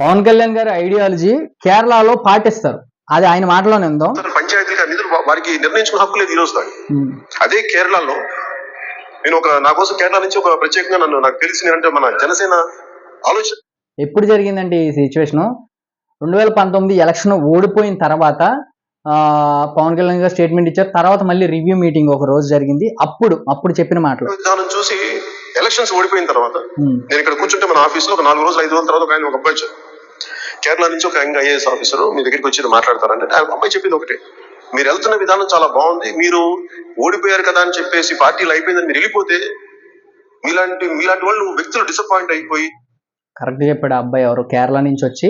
పవన్ కళ్యాణ్ గారి ఐడియాలజీ కేరళలో పాటిస్తారు. అది ఆయన మాటలోనే ఉందో? పంచాయతీలకు నిధులు వారికి నిర్ణయించుకున్న హక్కు లేదు ఈ రోజు. అదే కేరళలో నేను ఒక నా కోసం కేరళ నుంచి ఒక ప్రత్యేకంగా నన్ను నాకు తెలిసిన అంటే మన జనసేన ఆలోచన ఎప్పుడు జరిగిందండి ఈ సిచ్యువేషన్ రెండు వేల పంతొమ్మిది ఎలక్షన్ ఓడిపోయిన తర్వాత పవన్ కళ్యాణ్ గారు స్టేట్మెంట్ ఇచ్చారు. తర్వాత మళ్ళీ రివ్యూ మీటింగ్ ఒక రోజు జరిగింది. అప్పుడు అప్పుడు చెప్పిన మాటలు. విధానం చూసి ఎలక్షన్స్ ఓడిపోయిన తర్వాత. నేను ఇక్కడ కూర్చుంటే మన ఆఫీస్లో ఒక నాలుగు రోజులు ఐదు రోజుల తర్వాత ఒక ఆయన ఒక అబ్బాయి కేరళ నుంచి ఒక యంగ్ ఐఏఎస్ ఆఫీసర్ మీ దగ్గరికి వచ్చి మాట్లాడతారంటే ఆ అబ్బాయి చెప్పింది ఒకటే. మీరు వెళ్తున్న విధానం చాలా బాగుంది మీరు ఓడిపోయారు కదా అని చెప్పేసి పార్టీలు అయిపోయిందని మీరు వెళ్ళిపోతే మీలాంటి మీలాంటి వాళ్ళు వ్యక్తులు డిసప్పాయింట్ అయిపోయి కరెక్ట్ చెప్పాడు ఆ అబ్బాయి ఎవరు? కేరళ నుంచి వచ్చి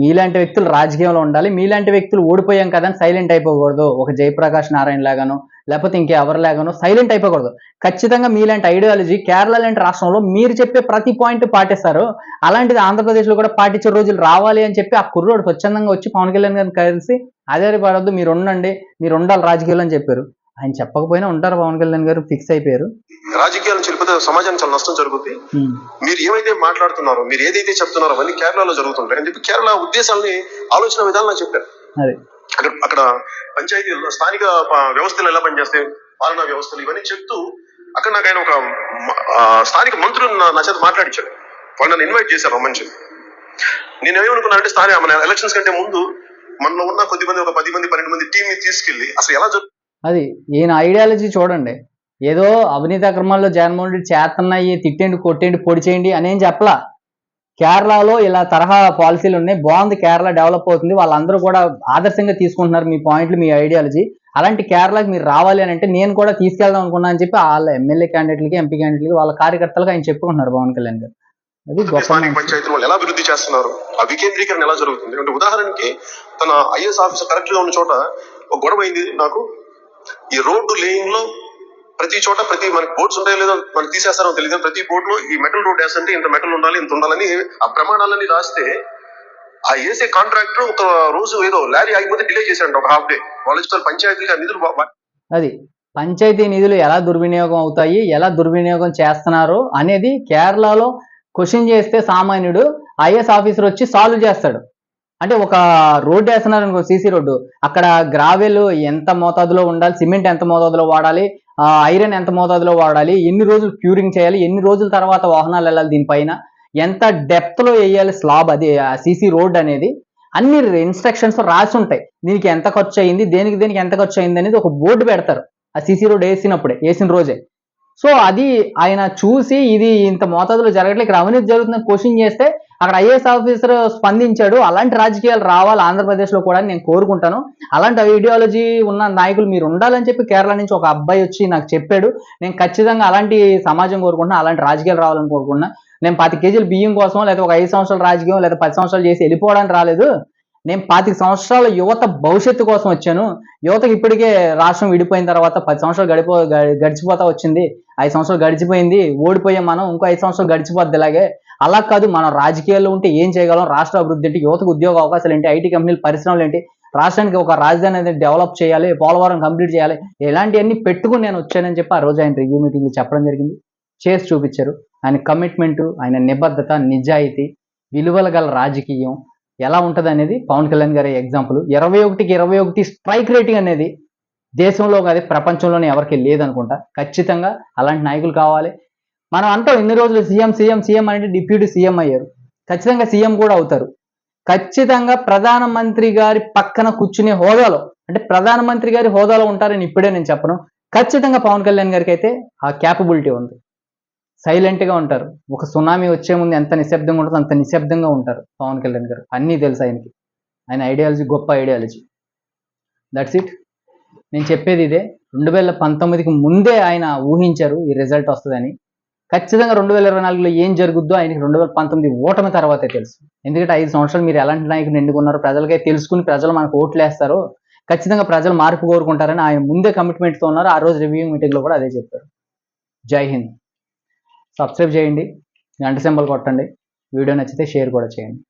మీలాంటి వ్యక్తులు రాజకీయంలో ఉండాలి మీలాంటి వ్యక్తులు ఓడిపోయాం కదా అని సైలెంట్ అయిపోకూడదు. ఒక జయప్రకాష్ నారాయణ లాగాను లేకపోతే ఇంకెవరి లాగానో సైలెంట్ అయిపోకూడదు. ఖచ్చితంగా మీలాంటి ఐడియాలజీ కేరళ లాంటి రాష్ట్రంలో మీరు చెప్పే ప్రతి పాయింట్ పాటిస్తారు. అలాంటిది ఆంధ్రప్రదేశ్లో కూడా పాటించే రోజులు రావాలి అని చెప్పి ఆ కుర్రోడు స్వచ్ఛందంగా వచ్చి పవన్ కళ్యాణ్ గారిని కలిసి ఆధారపడద్దు మీరు ఉండండి మీరు ఉండాలి రాజకీయాలు అని చెప్పారు. ఆయన చెప్పకపోయినా ఉంటారు పవన్ కళ్యాణ్ గారు ఫిక్స్ అయిపోయారు. రాజకీయాలను చెల్లిపోతే సమాజానికి చాలా నష్టం జరుగుతుంది. మీరు ఏమైతే మాట్లాడుతున్నారో మీరు ఏదైతే చెప్తున్నారో అవన్నీ కేరళలో జరుగుతుంటాయి. అని చెప్పి కేరళ ఉద్దేశాలని ఆలోచన విధానం నాకు చెప్పారు. అదే. అక్కడ అక్కడ పంచాయతీ స్థానిక వ్యవస్థలు ఎలా పనిచేస్తాయి పాలనా వ్యవస్థలు ఇవన్నీ చెప్తూ అక్కడ నాకు ఆయన ఒక స్థానిక మంత్రులు నా చేత మాట్లాడించాడు వాళ్ళు నన్ను ఇన్వైట్ చేశారు రమ్మని చెప్పి. నేను ఏమనుకున్నా అంటే స్థానిక మన ఎలక్షన్స్ కంటే ముందు మనలో ఉన్న కొద్ది మంది ఒక పది మంది పన్నెండు మంది టీం ని తీసుకెళ్ళి అసలు ఎలా జరుగుతుంది అది ఈయన ఐడియాలజీ చూడండి. ఏదో అవినీతి అక్రమాల్లో జగన్మోహన్ రెడ్డి చేస్తున్నాయి తిట్టండి కొట్టండి పొడి చేయండి అనేం చెప్పలా? కేరళలో ఇలా తరహా పాలసీలు ఉన్నాయి. బాగుంది కేరళ డెవలప్ అవుతుంది. వాళ్ళందరూ కూడా ఆదర్శంగా తీసుకుంటున్నారు మీ పాయింట్లు మీ ఐడియాలజీ అలాంటి కేరళకి మీరు రావాలి అని అంటే నేను కూడా తీసుకెళ్దాం అనుకున్నా అని చెప్పి వాళ్ళ ఎమ్మెల్యే క్యాండిడేట్లకి ఎంపీ క్యాండిడేట్లకి వాళ్ళ కార్యకర్తలకు ఆయన చెప్పుకుంటున్నారు పవన్ కళ్యాణ్ గారు. అది స్థానిక. పంచాయతీలు వాళ్ళు ఎలా అభివృద్ధి చేస్తున్నారు? ఆ వికేంద్రీకరణ ఎలా జరుగుతుంది? అంటే ఉదాహరణకి తన ఐఎస్ ఆఫీసర్ కరెక్ట్గా ఉన్న చోట ఒక గొడవ అయింది నాకు. ఈ రోడ్డు లేయింగ్లో ప్రతి చోట ప్రతి మనకి బోర్డ్స్ ఉంటాయో లేదో మనకి తీసేస్తారో తెలియదు. ప్రతి బోర్డు లో ఈ మెటల్ రోడ్ వేస్తుంటే ఇంత మెటల్ ఉండాలి ఇంత ఉండాలని ఆ ప్రమాణాలని రాస్తే ఆ వేసే కాంట్రాక్టర్ ఒక రోజు ఏదో లారీ ఆగిపోతే డిలే చేశారంట ఒక హాఫ్ డే. వాళ్ళు ఇస్తారు పంచాయతీకి నిధులు అది పంచాయతీ నిధులు ఎలా దుర్వినియోగం అవుతాయి ఎలా దుర్వినియోగం చేస్తున్నారు అనేది కేరళలో క్వశ్చన్ చేస్తే సామాన్యుడు ఐఎస్ ఆఫీసర్ వచ్చి సాల్వ్ చేస్తాడు. అంటే ఒక రోడ్డు వేస్తున్నారు అనుకో సీసీ రోడ్డు. అక్కడ గ్రావెల్ ఎంత మోతాదులో ఉండాలి సిమెంట్ ఎంత మోతాదులో వాడాలి ఐరన్ ఎంత మోతాదులో వాడాలి ఎన్ని రోజులు క్యూరింగ్ చేయాలి ఎన్ని రోజుల తర్వాత వాహనాలు వెళ్ళాలి దీనిపైన ఎంత డెప్త్లో వేయాలి స్లాబ్ అది సీసీ రోడ్ అనేది. అన్ని ఇన్స్ట్రక్షన్స్ రాసి ఉంటాయి. దీనికి ఎంత ఖర్చు అయింది దేనికి దేనికి ఎంత ఖర్చు అయింది అనేది ఒక బోర్డు పెడతారు. ఆ సీసీ రోడ్ వేసినప్పుడే వేసిన రోజే. సో అది ఆయన చూసి ఇది ఇంత మోతాదులో జరగట్లేదు ఇక్కడ అవినీతి జరుగుతుందని క్వశ్చన్ చేస్తే అక్కడ ఐఏఎస్ ఆఫీసర్ స్పందించాడు. అలాంటి రాజకీయాలు రావాలి ఆంధ్రప్రదేశ్లో కూడా నేను కోరుకుంటాను. అలాంటి ఐడియాలజీ ఉన్న నాయకులు మీరు ఉండాలని చెప్పి కేరళ నుంచి ఒక అబ్బాయి వచ్చి నాకు చెప్పాడు. నేను ఖచ్చితంగా అలాంటి సమాజం కోరుకుంటున్నా అలాంటి రాజకీయాలు రావాలని కోరుకుంటున్నా. నేను పది కేజీలు బియ్యం కోసం లేదా ఒక ఐదు సంవత్సరాల రాజకీయం లేదా పది సంవత్సరాలు చేసి వెళ్ళిపోవడానికి రాలేదు. నేను పాతిక సంవత్సరాల యువత భవిష్యత్తు కోసం వచ్చాను. యువతకి ఇప్పటికే రాష్ట్రం విడిపోయిన తర్వాత పది సంవత్సరాలు గడిపో గడిచిపోతా వచ్చింది. ఐదు సంవత్సరాలు గడిచిపోయింది ఓడిపోయాం మనం ఇంకో ఐదు సంవత్సరాలు గడిచిపోద్ది ఇలాగే. అలా కాదు మనం రాజకీయాల్లో ఉంటే ఏం చేయగలం? రాష్ట్ర అభివృద్ధి ఏంటి యువతకు ఉద్యోగ అవకాశాలు ఏంటి? ఐటీ కంపెనీలు పరిశ్రమలు ఏంటి? రాష్ట్రానికి ఒక రాజధాని అనేది డెవలప్ చేయాలి పోలవరం కంప్లీట్ చేయాలి. ఇలాంటివన్నీ పెట్టుకుని నేను వచ్చానని చెప్పి ఆ రోజు ఆయన రివ్యూ మీటింగ్లో చెప్పడం జరిగింది. చేసి చూపించారు. ఆయన కమిట్మెంట్ ఆయన నిబద్ధత నిజాయితీ విలువల గల రాజకీయం ఎలా ఉంటుంది అనేది పవన్ కళ్యాణ్ గారి ఎగ్జాంపుల్ ఇరవై ఒకటికి ఇరవై ఒకటి స్ట్రైక్ రేటింగ్ అనేది దేశంలో కాదు ప్రపంచంలోనే ఎవరికి లేదనుకుంటా. ఖచ్చితంగా అలాంటి నాయకులు కావాలి. మనం అంటాం ఇన్ని రోజులు సీఎం సీఎం సీఎం అంటే డిప్యూటీ సీఎం అయ్యారు. ఖచ్చితంగా సీఎం కూడా అవుతారు. ఖచ్చితంగా ప్రధానమంత్రి గారి పక్కన కూర్చునే హోదాలో అంటే ప్రధానమంత్రి గారి హోదాలో ఉంటారని ఇప్పుడే నేను చెప్పను. ఖచ్చితంగా పవన్ కళ్యాణ్ గారికి అయితే ఆ క్యాపబిలిటీ ఉంది. సైలెంట్గా ఉంటారు. ఒక సునామీ వచ్చే ముందు ఎంత నిశ్శబ్దంగా ఉంటుందో అంత నిశ్శబ్దంగా ఉంటారు పవన్ కళ్యాణ్ గారు. అన్నీ తెలుసు ఆయనకి. ఆయన ఐడియాలజీ గొప్ప ఐడియాలజీ దట్స్ ఇట్ నేను చెప్పేది ఇదే. రెండు వేల పంతొమ్మిదికి ముందే ఆయన ఊహించారు ఈ రిజల్ట్ వస్తుందని. ఖచ్చితంగా రెండు వేల ఇరవై నాలుగులో ఏం జరుగుద్దో ఆయనకి రెండు వేల పంతొమ్మిది ఓటమి తర్వాతే తెలుసు. ఎందుకంటే ఐదు సంవత్సరాలు మీరు ఎలాంటి నాయకులు ఎన్నుకున్నారో ప్రజలకే తెలుసుకుని ప్రజలు మనకు ఓట్లు వేస్తారో ఖచ్చితంగా ప్రజలు మార్పు కోరుకుంటారని ఆయన ముందే కమిట్మెంట్తో ఉన్నారు. ఆ రోజు రివ్యూ మీటింగ్లో కూడా అదే చెప్పారు. జై హింద్. సబ్స్క్రైబ్ చేయండి. గంట సింబల్ కొట్టండి. వీడియో నచ్చితే షేర్ కూడా చేయండి.